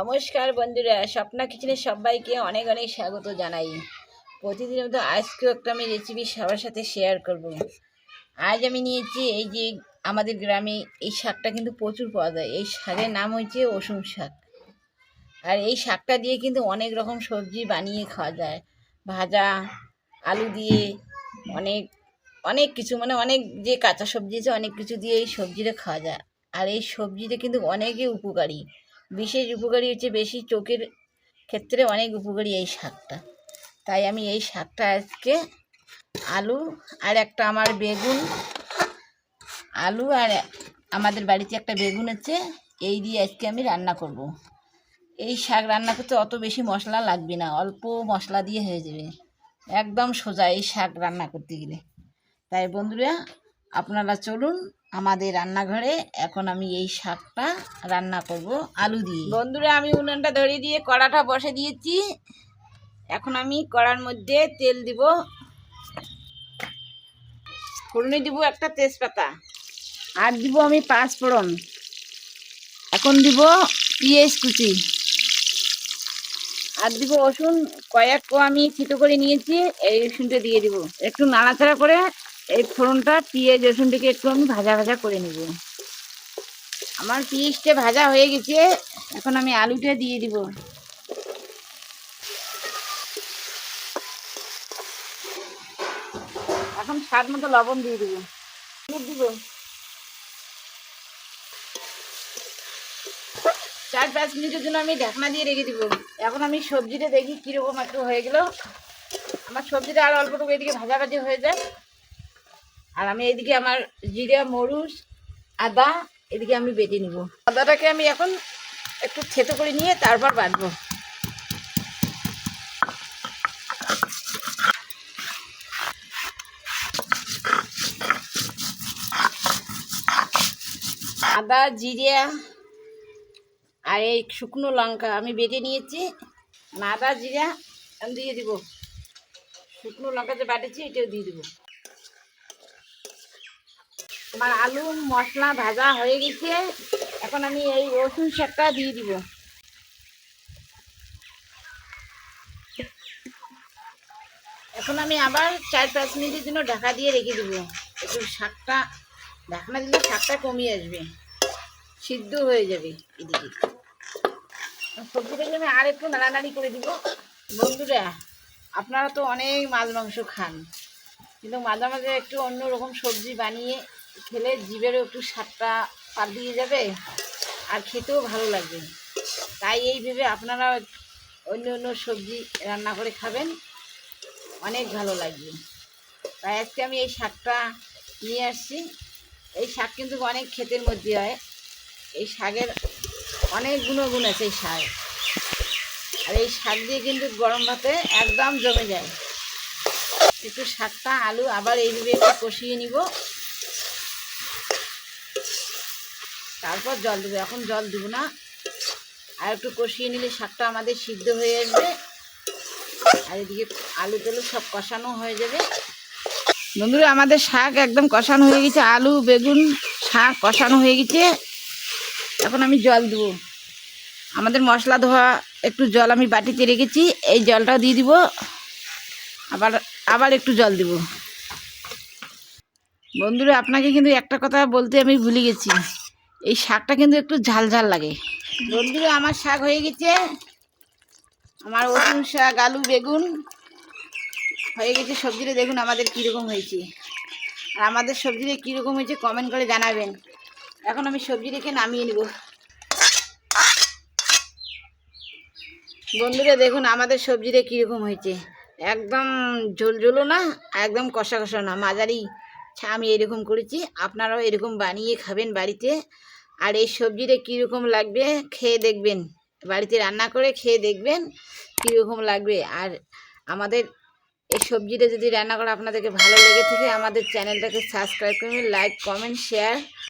নমস্কার বন্ধুরা, স্বপ্না কিচেনে সবাইকে অনেক অনেক স্বাগত জানাই। প্রতিদিনের মতো আজকেও একটা আমি রেসিপি সবার সাথে শেয়ার করব। আজ আমি নিয়েছি এই যে আমাদের গ্রামে এই শাকটা কিন্তু প্রচুর পাওয়া যায়। এই শাকের নাম হচ্ছে রসুন শাক। আর এই শাকটা দিয়ে কিন্তু অনেক রকম সবজি বানিয়ে খাওয়া যায়। ভাজা, আলু দিয়ে, অনেক অনেক কিছু মানে অনেক যে কাঁচা সবজি আছে, অনেক কিছু দিয়ে এই সবজিটা খাওয়া যায়। আর এই সবজিটা কিন্তু অনেকই উপকারী। বিশেষ উপকারী হচ্ছে বেশি চোখের ক্ষেত্রে অনেক উপকারী এই শাকটা। তাই আমি এই শাকটা আজকে আলু আর একটা আমার বেগুন, আলু আর আমাদের বাড়িতে একটা বেগুন আছে, এই দিয়ে আজকে আমি রান্না করব। এই শাক রান্না করতে অত বেশি মশলা লাগবে না, অল্প মশলা দিয়ে হয়ে যাবে। একদম সোজা এই শাক রান্না করতে গেলে। তাই বন্ধুরা, আপনারা চলুন আমাদের রান্নাঘরে এখন আমি এই শাকটা রান্না করব, আলু দিয়ে। বন্ধুরা, আমি উনুনটা ধরিয়ে দিয়ে কড়াটা বসে দিয়েছি। এখন আমি কড়ার মধ্যে তেল দিব। ফোড়নে দিব একটা তেজপাতা। আর দিব আমি পাঁচ ফোড়ন এখন দিব পেঁয়াজ কুচি। আর দিব রসুন। কয়েক আমি ছিটো করে নিয়েছি, এই রসুনটা দিয়ে দিব। একটু নাড়াচাড়া করে এই ফোড়নটা, পেঁয়াজ রসুনটাকে একটু আমি ভাজা ভাজা করে নেব। আমার পেঁয়াজটা ভাজা হয়ে গেছে, এখন আমি আলুটা দিয়ে দিব। এখন স্বাদ মতো লবণ দিয়ে দিব। দিব। চার, পাঁচ মিনিটের জন্য আমি ঢাকনা দিয়ে রেখে দিব। এখন আমি সবজিটা দেখি কীরকম একটু হয়ে গেল। আমার সবজিটা আর অল্পটুকু এদিকে ভাজা ভাজি হয়ে যায়। আর আমি এদিকে আমার জিরা মরুচ আদা, এদিকে আমি বেটে নিব। আদাটাকে আমি এখন একটু থেতো করে নিয়ে তারপর বাটবো। আদা, জিরা আর এই শুকনো লঙ্কা আমি বেটে নিয়েছি। আদা, জিরা আমি দিয়ে দিব। শুকনো লঙ্কা যে বাটেছি, এটাও দিয়ে দিব। আমার আলু, মশলা ভাজা হয়ে গেছে। এখন আমি এই রসুন শাকটা দিয়ে দিব। এখন আমি আবার চার পাঁচ মিনিটের জন্য ঢাকা দিয়ে রেখে দিব। একটু শাকটা, ঢাকনা দিলে শাকটা কমিয়ে আসবে। সিদ্ধ হয়ে যাবে এদিকে। সবজিটাকে আমি আর একটু নাড়ানাড়ি করে দিব। বন্ধুরা, আপনারা তো অনেক মাছ মাংস খান। কিন্তু মাঝে মাঝে একটু অন্য রকম সবজি বানিয়ে খেলে জিভেরও একটু স্বাদটা পার দিয়ে যাবে আর খেতেও ভালো লাগবে। তাই এই ভেবে আপনারা অন্য অন্য সবজি রান্না করে খাবেন, অনেক ভালো লাগবে। তাই আজকে আমি এই শাকটা নিয়ে আসছি। এই শাক কিন্তু অনেক ক্ষেতের মধ্যে হয়। এই শাকের অনেক গুণগুণ আছে এই শাক। আর এই শাক দিয়ে কিন্তু গরম ভাতে একদম জমে যায়। একটু শাকটা আলু আবার এইভাবে একটু কষিয়ে নিব। তারপর জল দেবো। এখন জল দেবো না। আর একটু কষিয়ে নিলে শাকটা আমাদের সিদ্ধ হয়ে আসবে। আর এদিকে আলু টালু সব কষানো হয়ে যাবে। বন্ধুরা, আমাদের শাক একদম কষানো হয়ে গেছে। আলু, বেগুন শাক কষানো হয়ে গেছে। এখন আমি জল দেবো। আমাদের মশলা ধোয়া, একটু জল আমি বাটিতে রেখেছি। এই জলটাও দিয়ে দিব। আবার আবার একটু জল দিব। বন্ধুরা, আপনাকে কিন্তু একটা কথা বলতে আমি ভুলে গেছি। এই শাকটা কিন্তু একটু ঝাল ঝাল লাগে। বন্ধুরা, আমার শাক হয়ে গেছে। আমার রসুন শাক, আলু, বেগুন হয়ে গেছে সবজিটা। দেখুন আমাদের কীরকম হয়েছে। আর আমাদের সবজিটা কীরকম হয়েছে কমেন্ট করে জানাবেন। এখন আমি সবজি রেখে নামিয়ে নেব। বন্ধুরা, দেখুন আমাদের সবজিটা কীরকম হয়েছে। একদম ঝোল ঝোলও না, একদম কষা কষা না। মাঝারি। ছা আমি এরকম করেছি। আপনারাও এরকম বানিয়ে খাবেন বাড়িতে। আর এই সবজিটা কীরকম লাগবে খেয়ে দেখবেন। বাড়িতে রান্না করে খেয়ে দেখবেন কীরকম লাগবে। আর আমাদের এই সবজিটা যদি রান্না করা আপনাদেরকে ভালো লেগে থাকে, আমাদের চ্যানেলটাকে সাবস্ক্রাইব করবেন, লাইক, কমেন্ট, শেয়ার।